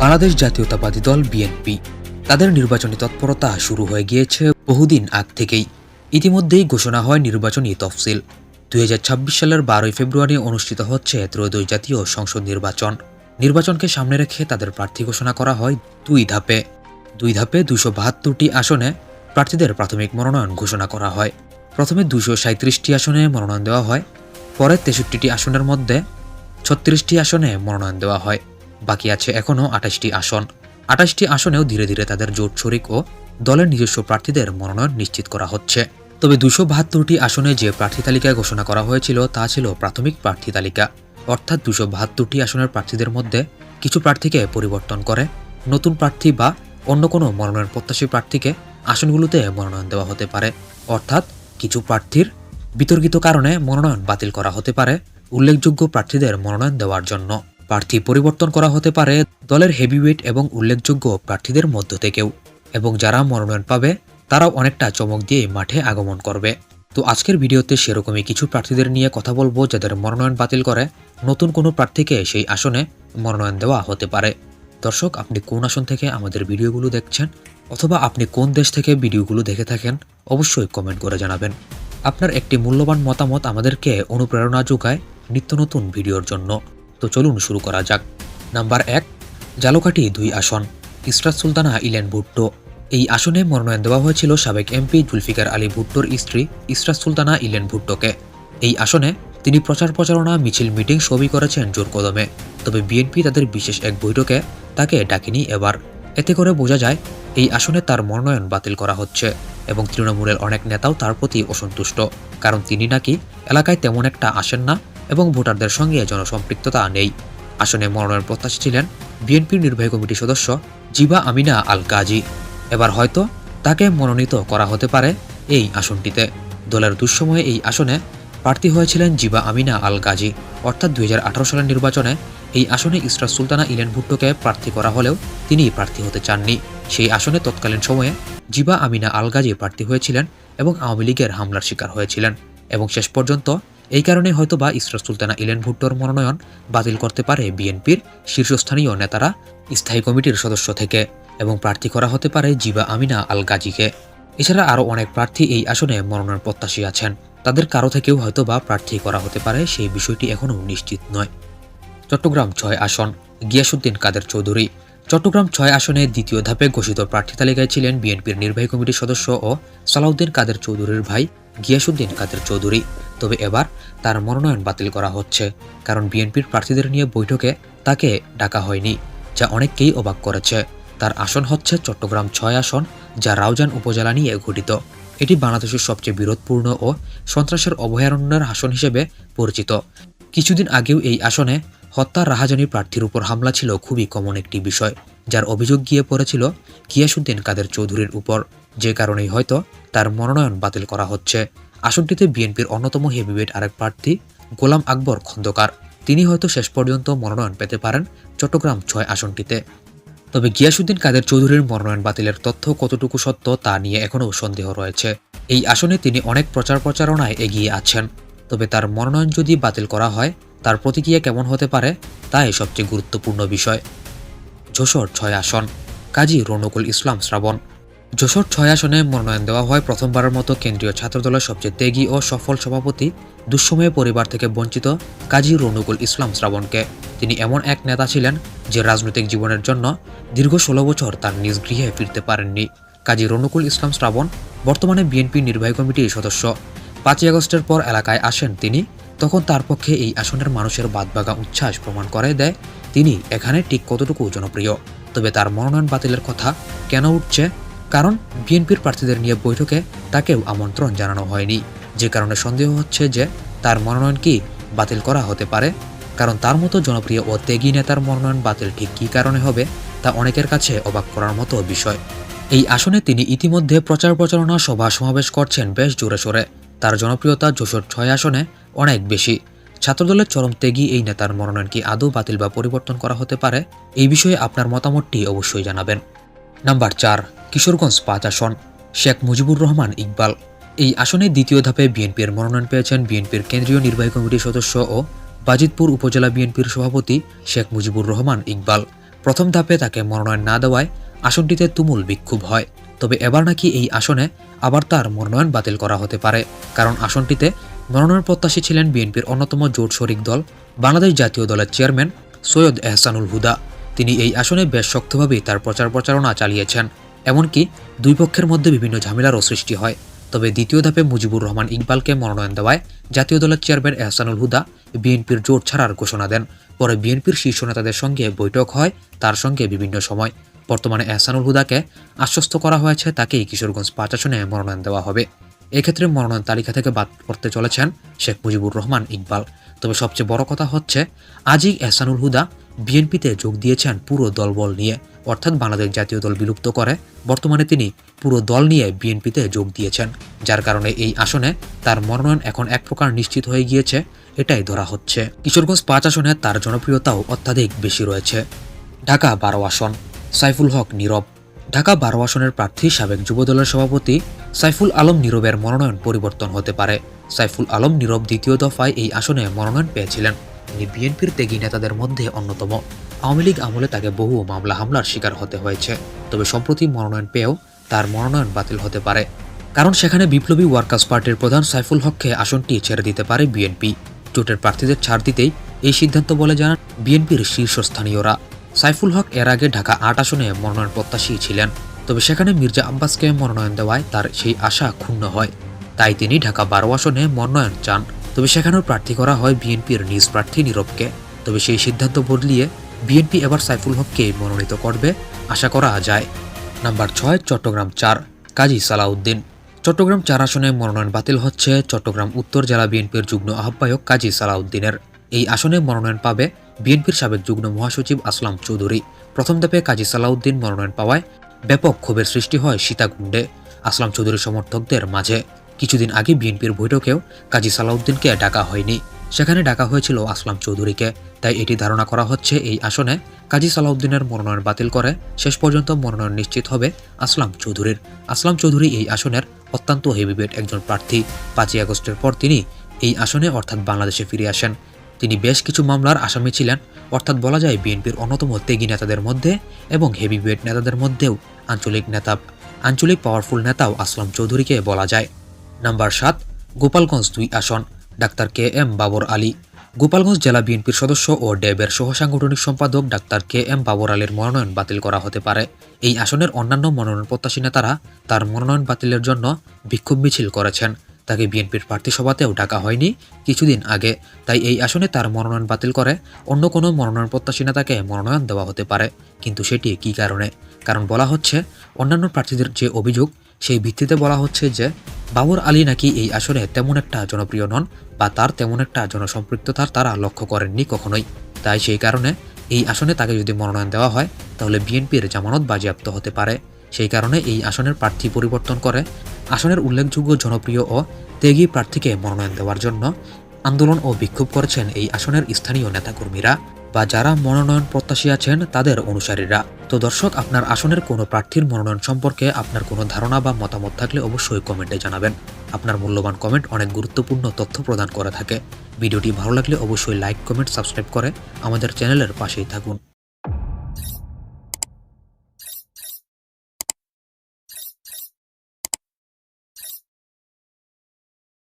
বাংলাদেশ জাতীয়তাবাদী দল বিএনপি। তাদের নির্বাচনী তৎপরতা শুরু হয়ে গিয়েছে বহুদিন আগ থেকেই। ইতিমধ্যেই ঘোষণা হয় নির্বাচনী তফসিল। দুই হাজার ছাব্বিশ সালের বারোই ফেব্রুয়ারি অনুষ্ঠিত হচ্ছে ত্রয়োদশ জাতীয় সংসদ নির্বাচন। নির্বাচনকে সামনে রেখে তাদের প্রার্থী ঘোষণা করা হয় দুই ধাপে। দুই ধাপে দুশো বাহাত্তরটি আসনে প্রার্থীদের প্রাথমিক মনোনয়ন ঘোষণা করা হয়। প্রথমে দুশো সাঁত্রিশটি আসনে মনোনয়ন দেওয়া হয়, পরে তেষট্টিটি আসনের মধ্যে ছত্রিশটি আসনে মনোনয়ন দেওয়া হয়। বাকি আছে এখনও আঠাশটি আসন। আঠাশটি আসনেও ধীরে ধীরে তাদের জোট শরিক ও দলের নিজস্ব প্রার্থীদের মনোনয়ন নিশ্চিত করা হচ্ছে। তবে দুশো বাহাত্তরটি আসনে যে প্রার্থী তালিকা ঘোষণা করা হয়েছিল তা ছিল প্রাথমিক প্রার্থী তালিকা। অর্থাৎ দুশো বাহাত্তরটি আসনের প্রার্থীদের মধ্যে কিছু প্রার্থীকে পরিবর্তন করে, নতুন প্রার্থী বা অন্য কোনো মনোনয়ন প্রত্যাশী প্রার্থীকে আসনগুলোতে মনোনয়ন দেওয়া হতে পারে। অর্থাৎ কিছু প্রার্থীর বিতর্কিত কারণে মনোনয়ন বাতিল করা হতে পারে উল্লেখযোগ্য প্রার্থীদের মনোনয়ন দেওয়ার জন্য। প্রার্থী পরিবর্তন করা হতে পারে দলের হেভিওয়েট এবং উল্লেখযোগ্য প্রার্থীদের মধ্য থেকেও। এবং যারা মনোনয়ন পাবে, তারাও অনেকটা চমক দিয়ে মাঠে আগমন করবে। তো আজকের ভিডিওতে সেরকমই কিছু প্রার্থীদের নিয়ে কথা বলব যাদের মনোনয়ন বাতিল করে, নতুন কোনো প্রার্থীকে সেই আসনে মনোনয়ন দেওয়া হতে পারে। দর্শক, আপনি কোন আসন থেকে আমাদের ভিডিওগুলো দেখছেন অথবা আপনি কোন দেশ থেকে ভিডিওগুলো দেখে থাকেন, অবশ্যই কমেন্ট করে জানাবেন। আপনার একটি মূল্যবান মতামত আমাদেরকে অনুপ্রেরণা যোগায় নিত্য নতুন ভিডিওর জন্য। তো চলুন শুরু করা যাক। নাম্বার এক জালকাঠি দুই আসন। ইসরাত সুলতানা ইলেন ভুট্টো। এই আসনে মনোনয়ন দেওয়া হয়েছিল সাবেক এমপি জুলফিকার আলী ভুট্টোর স্ত্রী ইসরাত সুলতানা ইলেন ভুট্টোকে। এই আসনে তিনি প্রচার প্রচারণা, মিছিল, মিটিং সবই করেছেন জোর কদমে। তবে বিএনপি তাদের বিশেষ এক বৈঠকে তাকে ডাকেনি এবার। এতে করে বোঝা যায়, এই আসনে তার মনোনয়ন বাতিল করা হচ্ছে এবং তৃণমূলের অনেক নেতাও তার প্রতি অসন্তুষ্ট। কারণ তিনি নাকি এলাকায় তেমন একটা আসেন না এবং ভোটারদের সঙ্গে জনসম্পৃক্ততা নেই। আসনে মনোনয়ন প্রত্যাশী ছিলেন বিএনপির নির্বাহী কমিটির সদস্য জিবা আমিনা আল গাজী এবার হয়তো তাকে মনোনীত করা হতে পারে এই আসনটিতে। দলের দুঃসময়ে এই আসনে প্রার্থী হয়েছিলেন জিবা আমিনা আল গাজী অর্থাৎ দুই হাজার আঠারো সালের নির্বাচনে এই আসনে ইসরাত সুলতানা ইলেন ভুট্টোকে প্রার্থী করা হলেও তিনি প্রার্থী হতে চাননি। সেই আসনে তৎকালীন সময়ে জিবা আমিনা আল গাজী প্রার্থী হয়েছিলেন এবং আওয়ামী লীগের হামলার শিকার হয়েছিলেন। এবং শেষ পর্যন্ত এই কারণে হয়তোবা ইসরা সুলতানা ইলেন ভুট্টোর মনোনয়ন বাতিল করতে পারে বিএনপির শীর্ষস্থানীয় নেতারা স্থায়ী কমিটির সদস্য থেকে এবং প্রার্থী করা হতে পারে জিবা আমিনা আল গাজীকে এছাড়া আরও অনেক প্রার্থী এই আসনে মনোনয়ন প্রত্যাশী আছেন। তাদের কারও থেকেও হয়তোবা প্রার্থী করা হতে পারে সেই বিষয়টি এখনও নিশ্চিত নয়। চট্টগ্রাম ছয় আসন গিয়াসুদ্দিন কাদের চৌধুরী। চট্টগ্রাম ছয় আসনে দ্বিতীয় ধাপে ঘোষিত প্রার্থী তালিকায় ছিলেন বিএনপির নির্বাহী কমিটির সদস্য ও সালাউদ্দিন কাদের চৌধুরীর ভাই গিয়াসুদ্দিন কাদের চৌধুরী। তবে এবার তার মনোনয়ন বাতিল করা হচ্ছে, কারণ বিএনপির প্রার্থীদের নিয়ে বৈঠকে তাকে ডাকা হয়নি, যা অনেককেই অবাক করেছে। তার আসন হচ্ছে চট্টগ্রাম ছয় আসন, যা রাউজান উপজেলা নিয়ে গঠিত। এটি বাংলাদেশের সবচেয়ে বিরোধপূর্ণ ও সন্ত্রাসের অভয়ারণ্যের আসন হিসেবে পরিচিত। কিছুদিন আগেও এই আসনে হত্যা রাহাজানি প্রার্থীর উপর হামলা ছিল খুবই কমন একটি বিষয়, যার অভিযোগ গিয়ে পড়েছিল গিয়াসুদ্দিন কাদের চৌধুরীর উপর, যে কারণেই হয়তো তার মনোনয়ন বাতিল করা হচ্ছে। আসনটিতে বিএনপির অন্যতম হেভিওয়েট আরেক প্রার্থী গোলাম আকবর খন্দকার। তিনি হয়তো শেষ পর্যন্ত মনোনয়ন পেতে পারেন চট্টগ্রাম ছয় আসনটিতে। তবে গিয়াসুদ্দিন কাদের চৌধুরীর মনোনয়ন বাতিলের তথ্য কতটুকু সত্য তা নিয়ে এখনও সন্দেহ রয়েছে। এই আসনে তিনি অনেক প্রচার প্রচারণায় এগিয়ে আছেন। তবে তার মনোনয়ন যদি বাতিল করা হয় তার প্রতিক্রিয়া কেমন হতে পারে তাই সবচেয়ে গুরুত্বপূর্ণ বিষয়। যশোর ছয় আসন, কাজী রনকুল ইসলাম শ্রাবণ। যশোর ছয় আসনে মনোনয়ন দেওয়া হয় প্রথমবারের মতো কেন্দ্রীয় ছাত্রদলের সবচেয়ে ত্যাগী ও সফল সভাপতি দুঃসময়ে পরিবার থেকে বঞ্চিত কাজী রনকুল ইসলাম শ্রাবণকে। তিনি এমন এক নেতা ছিলেন যে রাজনৈতিক জীবনের জন্য দীর্ঘ ষোলো বছর তার নিজ গৃহে ফিরতে পারেননি। কাজী রনকুল ইসলাম শ্রাবণ বর্তমানে বিএনপি নির্বাহী কমিটির সদস্য। পাঁচই আগস্টের পর এলাকায় আসেন তিনি, তখন তার পক্ষে এই আসনের মানুষের বাদবাগা উচ্ছ্বাস প্রমাণ করে দেয় তিনি এখানে ঠিক কতটুকু জনপ্রিয়। তবে তার মনোনয়ন বাতিলের কথা কেন উঠছে? কারণ বিএনপির প্রার্থীদের নিয়ে বৈঠকে তাকেও আমন্ত্রণ জানানো হয়নি। যে কারণে সন্দেহ হচ্ছে যে তার মনোনয়ন কি বাতিল করা হতে পারে? কারণ তার মতো জনপ্রিয় ও ত্যাগী নেতার মনোনয়ন বাতিল ঠিক কী কারণে হবে তা অনেকের কাছে অবাক করার মতো বিষয়। এই আসনে তিনি ইতিমধ্যে প্রচার প্রচারণা সভা সমাবেশ করছেন বেশ জোরে সোরে তার জনপ্রিয়তা যশোর ছয় আসনে অনেক বেশি। ছাত্রদলের চরম ত্যাগী এই নেতার মনোনয়ন কি আদৌ বাতিল বা পরিবর্তন করা হতে পারে, এই বিষয়ে আপনার মতামতটি অবশ্যই জানাবেন। নাম্বার চার, কিশোরগঞ্জ পাঁচ আসন, শেখ মুজিবুর রহমান ইকবাল। এই আসনে দ্বিতীয় ধাপে বিএনপির মনোনয়ন পেয়েছেন বিএনপির কেন্দ্রীয় নির্বাহী কমিটির সদস্য ও বাজিতপুর উপজেলা বিএনপির সভাপতি শেখ মুজিবুর রহমান ইকবাল। প্রথম ধাপে তাকে মনোনয়ন না দেওয়ায় আসনটিতে তুমুল বিক্ষোভ হয়। তবে এবার নাকি এই আসনে আবার তার মনোনয়ন বাতিল করা হতে পারে। কারণ আসনটিতে মনোনয়ন প্রত্যাশী ছিলেন বিএনপির অন্যতম জোট শরিক দল, বাংলাদেশ জাতীয় দলের চেয়ারম্যান সৈয়দ এহসানুল হুদা। তিনি এই আসনে বেশ শক্তভাবেই তার প্রচার প্রচারণা চালিয়েছেন। এমনকি দুই পক্ষের মধ্যে বিভিন্ন ঝামেলারও সৃষ্টি হয়। তবে দ্বিতীয় ধাপে মুজিবুর রহমান ইকবালকে মনোনয়ন দেওয়ায় জাতীয় দলের চেয়ারম্যান এহসানুল হুদা বিএনপির জোট ছাড়ার ঘোষণা দেন। পরে বিএনপির শীর্ষ নেতাদের সঙ্গে বৈঠক হয়, তার সঙ্গে বিভিন্ন সময়। বর্তমানে এহসানুল হুদাকে আশ্বস্ত করা হয়েছে, তাকেই কিশোরগঞ্জ পাঁচ আসনে মনোনয়ন দেওয়া হবে। এক্ষেত্রে মনোনয়ন তালিকা থেকে বাদ পড়তে চলেছেন শেখ মুজিবুর রহমান ইকবাল। তবে সবচেয়ে বড় কথা হচ্ছে, আজই এহসানুল হুদা বিএনপিতে যোগ দিয়েছেন পুরো দলবল নিয়ে। অর্থাৎ বাংলাদেশ জাতীয় দল বিলুপ্ত করে, বর্তমানে তিনি পুরো দল নিয়ে বিএনপিতে যোগ দিয়েছেন। যার কারণে এই আসনে তার মনোনয়ন এখন এক প্রকার নিশ্চিত হয়ে গিয়েছে, এটাই ধরা হচ্ছে। কিশোরগঞ্জ পাঁচ আসনে তার জনপ্রিয়তাও অত্যাধিক বেশি রয়েছে। ঢাকা বারো আসন। সাইফুল হক নীরব। ঢাকা বারো আসনের প্রার্থী, সাবেক যুবদলের সভাপতি সাইফুল আলম নীরবের মনোনয়ন পরিবর্তন হতে পারে। সাইফুল আলম নীরব দ্বিতীয় দফায় এই আসনে মনোনয়ন পেয়েছিলেন। তিনি বিএনপির ত্যাগী নেতাদের মধ্যে অন্যতম। আওয়ামী লীগ আমলে তাকে বহু মামলা হামলার শিকার হতে হয়েছে। তবে সম্প্রতি মনোনয়ন পেয়েও তার মনোনয়ন বাতিল হতে পারে। কারণ সেখানে বিপ্লবী ওয়ার্কার্স পার্টির প্রধান সাইফুল হককে আসনটি ছেড়ে দিতে পারে বিএনপি। জোটের প্রার্থীদের ছাড় দিতেই এই সিদ্ধান্ত বলে জানান বিএনপির শীর্ষস্থানীয়রা। সাইফুল হক এর আগে ঢাকা আট আসনে মনোনয়ন প্রত্যাশী ছিলেন, তবে সেখানে মির্জা আব্বাসকে মনোনয়ন দেওয়ায় তার সেই আশা ক্ষুণ্ণ হয়। তাই তিনি ঢাকা বারো আসনে মনোনয়ন চান, তবে সেখানেও প্রার্থী করা হয় বিএনপির নিজ প্রার্থী নীরবকে। তবে সেই সিদ্ধান্ত বদলিয়ে বিএনপি এবার সাইফুল হককে মনোনীত করবে, আশা করা যায়। নাম্বার ছয়, চট্টগ্রাম চার, কাজী সালাউদ্দিন। চট্টগ্রাম চার আসনে মনোনয়ন বাতিল হচ্ছে চট্টগ্রাম উত্তর জেলা বিএনপির যুগ্ম আহ্বায়ক কাজী সালাউদ্দিনের। এই আসনে মনোনয়ন পাবে বিএনপির সাবেক যুগ্ম মহাসচিব আসলাম চৌধুরী। প্রথম ধাপে কাজী সালাউদ্দিন মনোনয়ন পাওয়ায় ব্যাপক ক্ষোভের সৃষ্টি হয় সীতাকুণ্ডে আসলাম চৌধুরী সমর্থকদের মাঝে। কিছুদিন আগে বিএনপির বৈঠকেও কাজী সালাউদ্দিনকে ডাকা হয়নি। সেখানে ডাকা হয়েছিল আসলাম চৌধুরীকে। তাই এটি ধারণা করা হচ্ছে এই আসনে কাজী সালাউদ্দিনের মনোনয়ন বাতিল করে। শেষ পর্যন্ত মনোনয়ন নিশ্চিত হবে আসলাম চৌধুরীর। আসলাম চৌধুরী এই আসনের অত্যন্ত হেভিওয়েট একজন প্রার্থী। পাঁচই আগস্টের পর তিনি এই আসনে অর্থাৎ বাংলাদেশে ফিরে আসেন। তিনি বেশ কিছু মামলার আসামি ছিলেন। অর্থাৎ বলা যায় বিএনপির অন্যতম ত্যাগী নেতাদের মধ্যে এবং হেভি হেভিওয়েট নেতাদের মধ্যেও আঞ্চলিক নেতা, আঞ্চলিক পাওয়ারফুল নেতাও আসলাম চৌধুরীকে বলা যায়। নাম্বার সাত, গোপালগঞ্জ দুই আসন, ডাক্তার কে এম বাবর আলী। গোপালগঞ্জ জেলা বিএনপির সদস্য ও ড্যাবের সহসাংগঠনিক সম্পাদক ডাক্তার কে এম বাবর আলীর মনোনয়ন বাতিল করা হতে পারে। এই আসনের অন্যান্য মনোনয়ন প্রত্যাশী নেতারা তার মনোনয়ন বাতিলের জন্য বিক্ষোভ মিছিল করেছেন। তাকে বিএনপির প্রার্থী সভাতেও ডাকা হয়নি কিছুদিন আগে। তাই এই আসনে তার মনোনয়ন বাতিল করে অন্য কোনো মনোনয়ন প্রত্যাশী নেতাকে মনোনয়ন দেওয়া হতে পারে। কিন্তু সেটি কী কারণে? কারণ বলা হচ্ছে, অন্যান্য প্রার্থীদের যে অভিযোগ, সেই ভিত্তিতে বলা হচ্ছে যে, বাবর আলী নাকি এই আসনে তেমন একটা জনপ্রিয় নন বা তার তেমন একটা জনসম্পৃক্ততার তারা লক্ষ্য করেননি কখনোই। তাই সেই কারণে এই আসনে তাকে যদি মনোনয়ন দেওয়া হয়, তাহলে বিএনপির জামানত বাজেয়াপ্ত হতে পারে। সেই কারণে এই আসনের প্রার্থী পরিবর্তন করে আসনের উল্লেখযোগ্য জনপ্রিয় ও ত্যাগী প্রার্থীকে মনোনয়ন দেওয়ার জন্য আন্দোলন ও বিক্ষোভ করেছেন এই আসনের স্থানীয় নেতাকর্মীরা বা যারা মনোনয়ন প্রত্যাশী আছেন তাদের অনুসারীরা। তো দর্শক, আপনার আসনের কোনো প্রার্থীর মনোনয়ন সম্পর্কে আপনার কোনো ধারণা বা মতামত থাকলে অবশ্যই কমেন্টে জানাবেন। আপনার মূল্যবান কমেন্ট অনেক গুরুত্বপূর্ণ তথ্য প্রদান করে থাকে। ভিডিওটি ভালো লাগলে অবশ্যই লাইক, কমেন্ট, সাবস্ক্রাইব করে আমাদের চ্যানেলের পাশেই থাকুন।